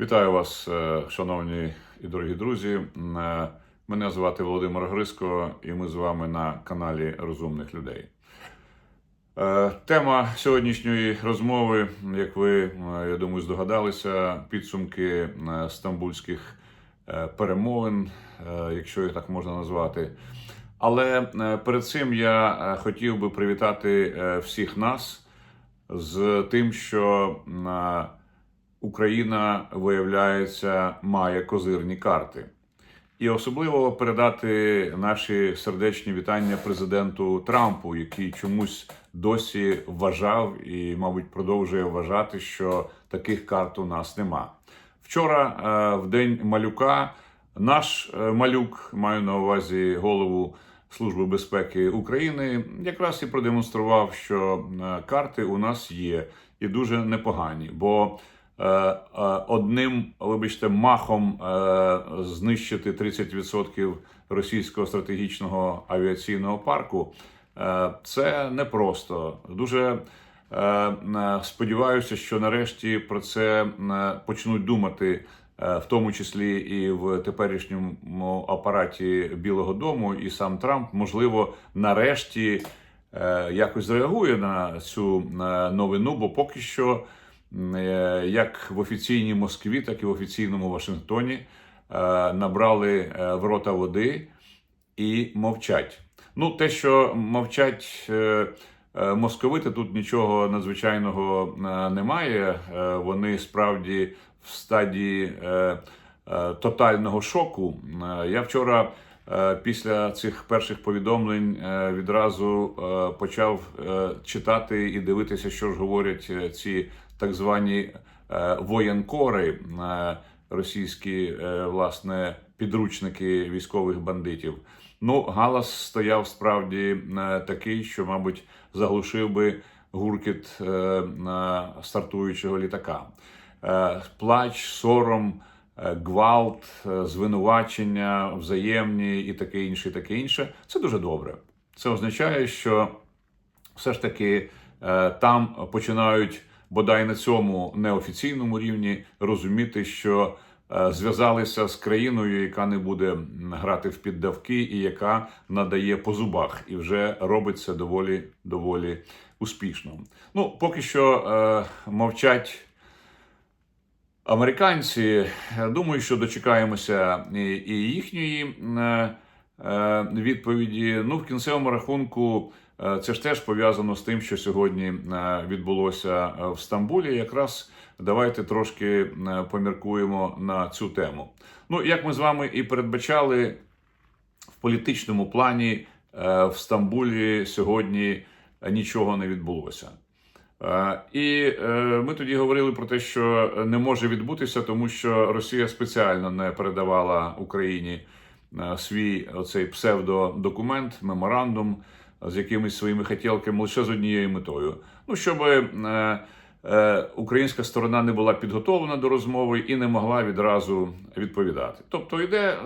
Вітаю вас, е, шановні і дорогі друзі. Е, Мене звати Володимир Гриско, і ми з вами на каналі Розумних людей. Е, Тема сьогоднішньої розмови, як ви, я думаю, здогадалися, підсумки стамбульських перемовин, якщо їх так можна назвати. Але перед цим я хотів би привітати всіх нас з тим, що Україна, виявляється, має козирні карти. І особливо передати наші сердечні вітання президенту Трампу, який чомусь досі вважав і, мабуть, продовжує вважати, що таких карт у нас нема. Вчора, е, в день малюка, наш е, малюк, маю на увазі голову Служби безпеки України, якраз і продемонстрував, що е, карти у нас є і дуже непогані. Бо одним, вибачте, махом е, знищити 30% російського стратегічного авіаційного парку. е, Це непросто. Дуже е, е, сподіваюся, що нарешті про це е, почнуть думати, е, в тому числі і в теперішньому апараті Білого Дому, і сам Трамп, можливо, нарешті е, якось зреагує на цю е, новину, бо поки що, е, як в офіційній Москві, так і в офіційному Вашингтоні е, набрали е, в рота води і мовчать. Ну, те, що мовчать е, е, московити, тут нічого надзвичайного е, немає. Е, Вони справді в стадії е, е, тотального шоку. Е, Я вчора. е, Після цих перших повідомлень е, відразу е, почав е, читати і дивитися, що ж говорять е, ці так звані е, воєнкори, е, російські е, власне підручники військових бандитів. Ну, галас стояв справді такий, що, мабуть, заглушив би гуркіт стартуючого літака. Плач, сором, гвалт, звинувачення, взаємні і таке інше, і таке інше. Це дуже добре. Це означає, що все ж таки там починають бодай на цьому неофіційному рівні розуміти, що е, зв'язалися з країною, яка не буде грати в піддавки, і яка надає по зубах, і вже робить це доволі доволі успішно. Ну, поки що е, мовчать. Американці, е, думаю, що дочекаємося і, їхньої е, відповіді. Ну, в кінцевому рахунку, це ж теж пов'язано з тим, що сьогодні е, відбулося е, в Стамбулі. Якраз давайте трошки е, поміркуємо на цю тему. Ну, як ми з вами і передбачали, в політичному плані е, в Стамбулі сьогодні нічого не відбулося. Е, І е, ми тоді говорили про те, що не може відбутися, тому що Росія спеціально не передавала Україні е, свій оцей псевдодокумент, меморандум з якимись своїми хотілками лише з однією метою. Ну, щоб е, е, українська сторона не була підготовлена до розмови і не могла відразу відповідати. Тобто йде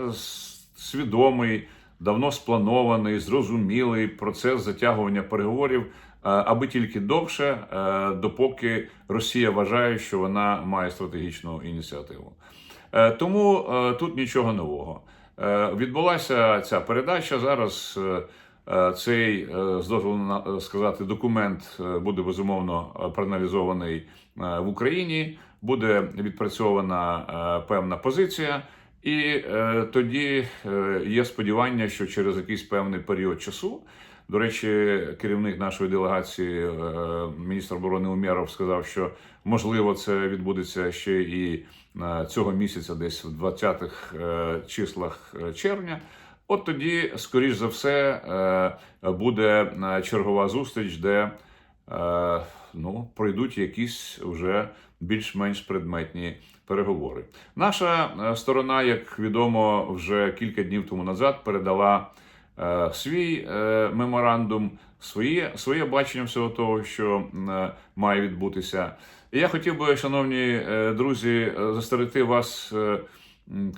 свідомий, давно спланований, зрозумілий процес затягування переговорів, е, аби тільки довше, е, допоки Росія вважає, що вона має стратегічну ініціативу. Е, Тому тут нічого нового. Відбулася ця передача. Зараз цей, е, з дозволу сказати, документ е, буде безумовно е, проаналізований е, в Україні, буде відпрацьована е, певна позиція. І е, тоді е, є сподівання, що через якийсь певний період часу, до речі, керівник нашої делегації, е, міністр оборони Умєров, сказав, що можливо це відбудеться ще і е, цього місяця, десь в 20-х е, числах е, червня. От тоді, скоріш за все, е, буде е, чергова зустріч, де е, ну, пройдуть якісь вже більш-менш предметні переговори. Наша сторона, як відомо, вже кілька днів тому назад передала свій меморандум, своє, своє бачення всього того, що має відбутися. І я хотів би, шановні друзі, застерегти вас.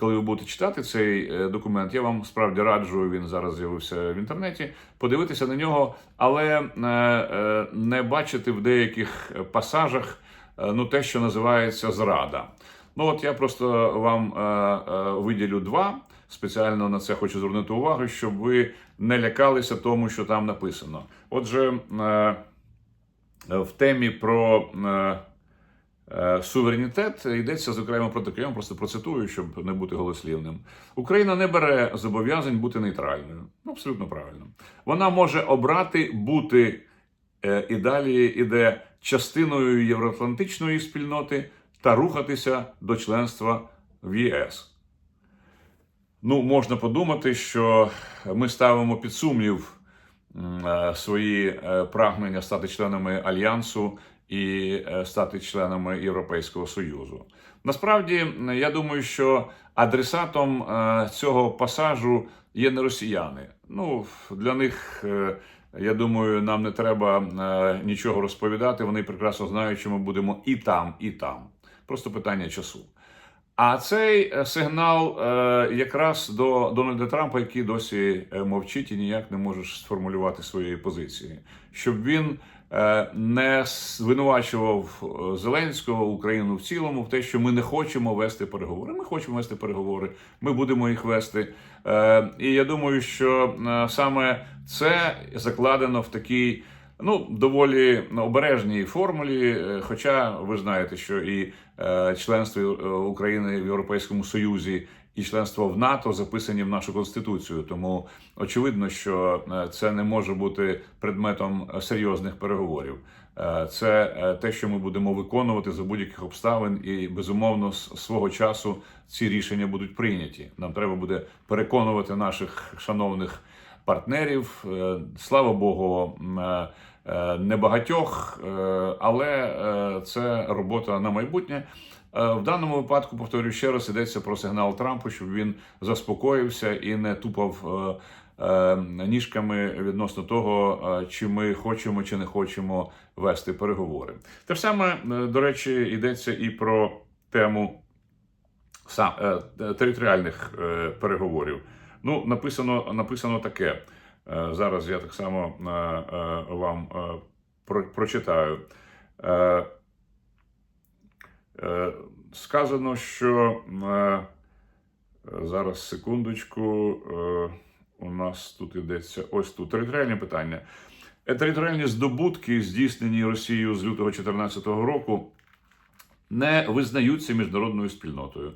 Коли ви будете читати цей е, документ, я вам справді раджу. Він зараз з'явився в інтернеті. Подивитися на нього, але е, е, не бачити в деяких пасажах ну те, що називається зрада. Ну от я просто вам виділю два. Спеціально на це хочу звернути увагу, щоб ви не лякалися тому, що там написано. Отже, в темі про суверенітет йдеться зокрема про таке, я вам просто процитую, щоб не бути голослівним. Україна не бере зобов'язань бути нейтральною. Ну, абсолютно правильно. Вона може обрати бути е, і далі іде частиною євроатлантичної спільноти та рухатися до членства в ЄС. Ну, можна подумати, що ми ставимо під сумнів е, свої е, прагнення стати членами альянсу і е, стати членами Європейського Союзу. Насправді, я думаю, що адресатом е, цього пасажу є не росіяни. Ну, для них, е, я думаю, нам не треба нічого розповідати. Вони прекрасно знають, що ми будемо і там, і там. Просто питання часу. А цей сигнал якраз до Дональда Трампа, який досі мовчить і ніяк не може сформулювати своєї позиції, щоб він не звинувачував е, Зеленського Україну в цілому в те, що ми не хочемо вести переговори. Ми хочемо вести переговори, ми будемо їх вести. Е, і я думаю, що е, саме це закладено в такій. Ну, доволі обережній формулі. е, Хоча ви знаєте, що і е, членство е, України в Європейському Союзі, і членство в НАТО записані в нашу конституцію. Тому очевидно, що е, це не може бути предметом е, серйозних переговорів. Е, Це те, що ми будемо виконувати за будь-яких обставин, і безумовно з свого часу ці рішення будуть прийняті. Нам треба буде переконувати наших шановних партнерів. Слава Богу, небагатьох, але це робота на майбутнє. Е, В даному випадку, повторюю ще раз, йдеться про сигнал Трампу, щоб він заспокоївся і не тупав е, е, ніжками відносно того, чи ми хочемо чи не хочемо вести переговори. Те саме, до речі, йдеться і про тему територіальних переговорів. Ну, написано, написано таке. Зараз я так само вам прочитаю. Е, Сказано, що е, зараз секундочку. е, У нас тут йдеться ось тут територіальне питання. Територіальні здобутки, здійснені Росією з лютого 2014 року, не визнаються міжнародною спільнотою.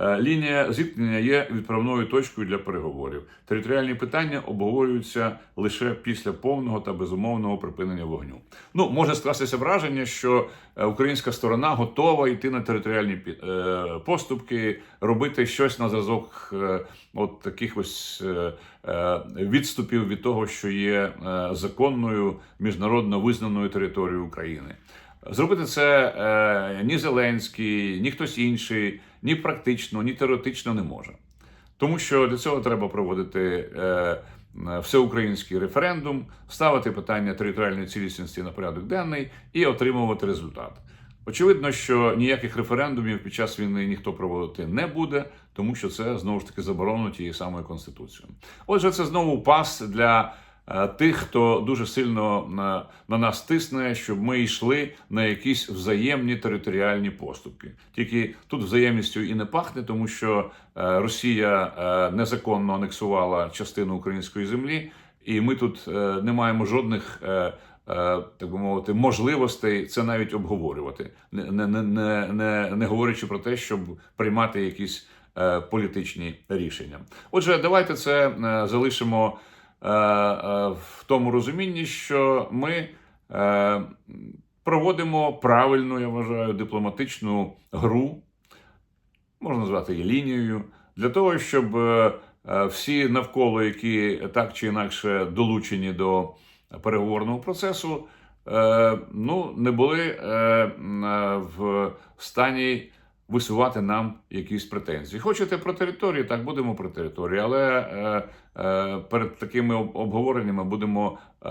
Е, Лінія зіткнення є відправною точкою для переговорів. Територіальні питання обговорюються лише після повного та безумовного припинення вогню. Ну може скластися враження, що е, українська сторона готова йти на територіальні е, поступки, робити щось на зразок от таких ось відступів від того, що є законною міжнародно визнаною територією України. Зробити це е, ні Зеленський, ні хтось інший, ні практично, ні теоретично не може. Тому що для цього треба проводити е, всеукраїнський референдум, ставити питання територіальної цілісності на порядок денний і отримувати результат. Очевидно, що ніяких референдумів під час війни ніхто проводити не буде, тому що це знову ж таки заборонено тією самою конституцією. Отже, це знову пас для тих, хто дуже сильно на, на нас тисне, щоб ми йшли на якісь взаємні територіальні поступки. Тільки тут взаємністю і не пахне, тому що е, Росія е, незаконно анексувала частину української землі, і ми тут е, не маємо жодних. е, е, Так би мовити, можливостей це навіть обговорювати, не, не, не, не, не, говорячи про те, щоб приймати якісь е, політичні рішення. Отже, давайте це е, залишимо е, е, в тому розумінні, що ми е, проводимо правильну, я вважаю, дипломатичну гру, можна назвати її лінією, для того, щоб е, е, всі навколо, які так чи інакше долучені до переговорного процесу, е, ну, не були е, е, в стані висувати нам якісь претензії. Хочете про територію, так будемо про територію, але е, е, перед такими обговореннями будемо е,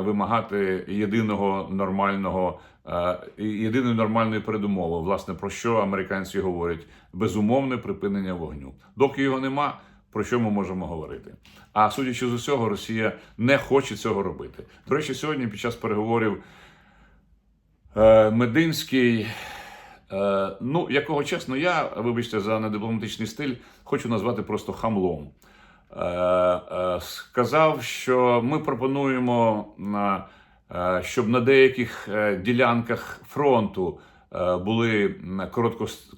вимагати єдиного нормального. е, Єдиної нормальної передумови, власне, про що американці говорять: безумовне припинення вогню. Доки його нема, про що ми можемо говорити? А судячи з усього, Росія не хоче цього робити. До речі, сьогодні під час переговорів е, Мединський ну, якого чесно, я, вибачте, за недипломатичний стиль, хочу назвати просто хамлом. Е, е, сказав, що ми пропонуємо, е, щоб на деяких е, ділянках фронту е, були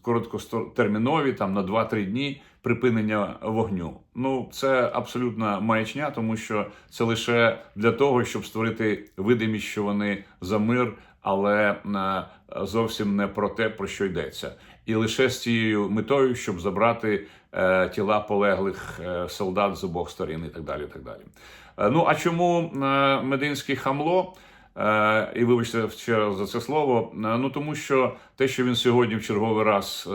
короткотермінові, там на 2-3 дні припинення вогню. Ну, це абсолютна маячня, тому що це лише для того, щоб створити видимість, що вони за мир, але е, зовсім не про те, про що йдеться. І лише з цією метою, щоб забрати е, тіла полеглих е, солдат з обох сторін, і так далі. І так далі. Ну а чому мединський хамло? І вибачте ще раз за це слово. Ну тому що те, що він сьогодні в черговий раз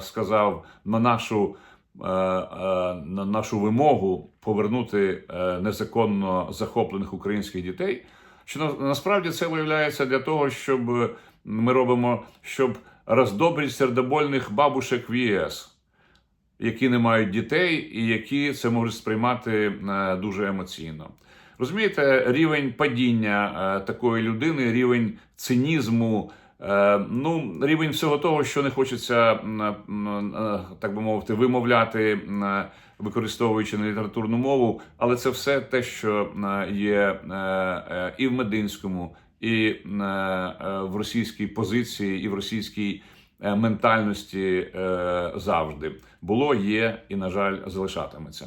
сказав на нашу, на нашу вимогу повернути незаконно захоплених українських дітей, що насправді це виявляється для того, щоб ми робимо, щоб роздобрити сердобольних бабушек в ЄС які не мають дітей і які це можуть сприймати е, дуже емоційно. Розумієте, рівень падіння е, такої людини, рівень цинізму, е, ну, рівень всього того, що не хочеться, е, так би мовити, вимовляти, е, використовуючи не літературну мову, але це все те, що е, є е, е, і в Мединському, і в російській позиції, і в російській ментальності завжди було, є і, на жаль, залишатиметься.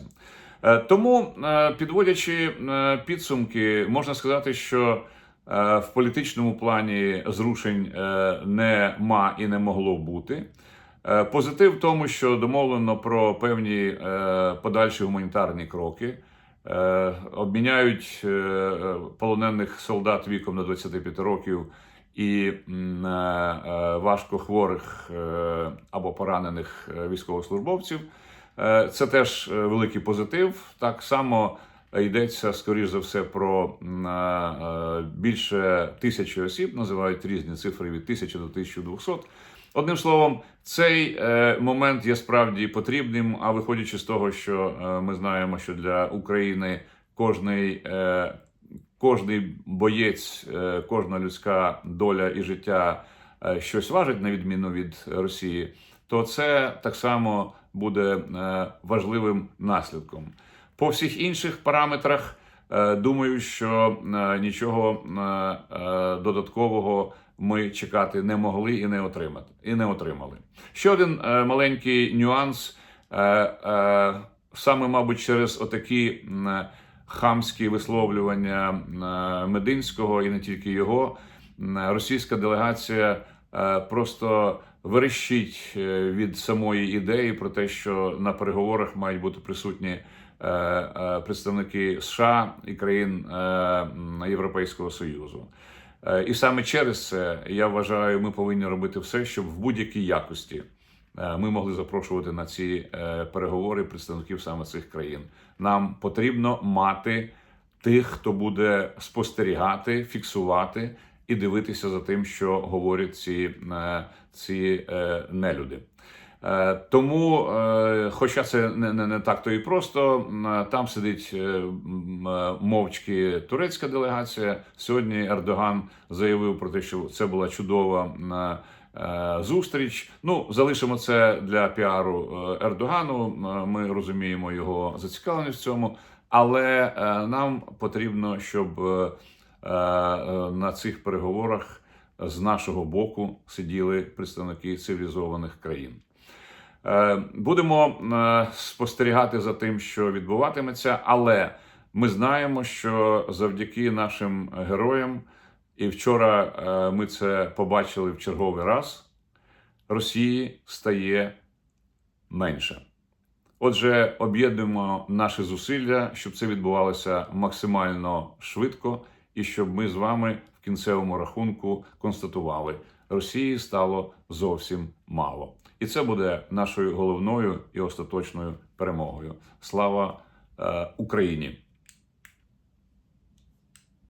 Тому, підводячи підсумки, можна сказати, що в політичному плані зрушень нема і не могло бути. Е, Позитив в тому, що домовлено про певні е, подальші гуманітарні кроки. Е, Обміняють полонених солдат віком до 25 років і м, важкохворих е, або поранених військовослужбовців. Це теж великий позитив. Так само йдеться, скоріш за все, про більше тисячі осіб, називають різні цифри від 1000 до 1200. Одним словом, цей е, момент є справді потрібним. А виходячи з того, що е, ми знаємо, що для України кожний, е, кожний боєць, кожна людська доля і життя щось важить, на відміну від Росії, то це так само буде важливим наслідком. По всіх інших параметрах, думаю, що нічого додаткового ми чекати не могли і не отримати, і не отримали. Ще один е, маленький нюанс. Е, е, саме, мабуть, через отакі хамські висловлювання Мединського і не тільки його, російська делегація просто верещить від самої ідеї про те, що на переговорах мають бути присутні представники США і країн Європейського Союзу. Е, І саме через це я вважаю, ми повинні робити все, щоб в будь-якій якості е, ми могли запрошувати на ці е, переговори представників саме цих країн. Нам потрібно мати тих, хто буде спостерігати, фіксувати і дивитися за тим, що говорять ці, ці нелюди. Е, Тому, е, хоча це не, не, не так то і просто, там сидить е, мовчки турецька делегація. Сьогодні Ердоган заявив про те, що це була чудова зустріч. Ну, залишимо це для піару Ердогану. Ми розуміємо його зацікавленість в цьому, але нам потрібно, щоб на цих переговорах з нашого боку сиділи представники цивілізованих країн. Е, Будемо е, спостерігати за тим, що відбуватиметься, але ми знаємо, що завдяки нашим героям, і вчора е, ми це побачили в черговий раз, Росії стає менше. Отже, об'єднуємо наші зусилля, щоб це відбувалося максимально швидко, і щоб ми з вами в кінцевому рахунку констатували, Росії стало зовсім мало. І це буде нашою головною і остаточною перемогою. Слава е, Україні!